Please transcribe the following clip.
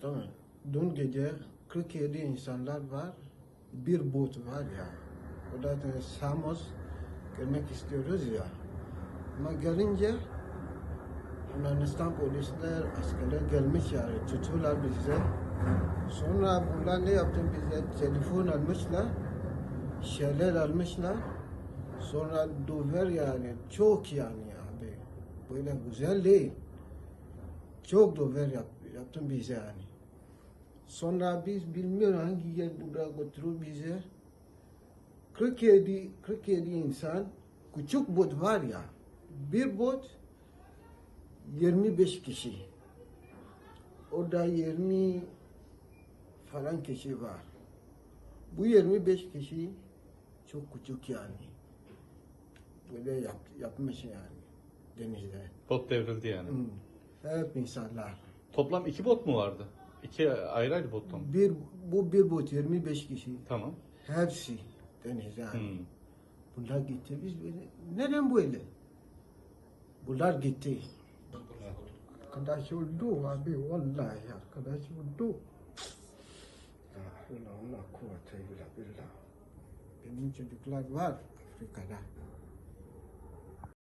Tamam. Dün gece 47 insanlar var. Bir bot var ya. O da Samos görmek istiyoruz ya. Ama gelince Yunanistan polisler, askerler gelmiş yani tutuyorlar bize. Sonra bunlar ne yaptı bize? Telefon almışlar. Şeyler almışlar. Sonra döver yani. Çok yani abi. Böyle güzel değil. Çok döver yap, yaptın bize yani. Sonra biz bilmiyorum hangi yer burada götürür bize. 47, 47 insan küçük bot var ya. Bir bot 25 kişi. Orada 20 falan kişi var. Bu 25 kişi çok küçük yani. Böyle yap, yapmış yani denizde. Bot devrildi yani. Hmm. Hep insanlar. Toplam iki bot mu vardı? İki ayrı ayrı bottan mı? Bir, bu bir bot 25 kişi. Tamam. Hepsi denizde yani. Hmm. Bunlar gitti. Biz böyle, neden böyle? Bunlar gitti. Arkadaş öldü abi vallahi arkadaş öldü. La havle ve la kuvvete illa billah. Benim çocuklar var Afrika'da.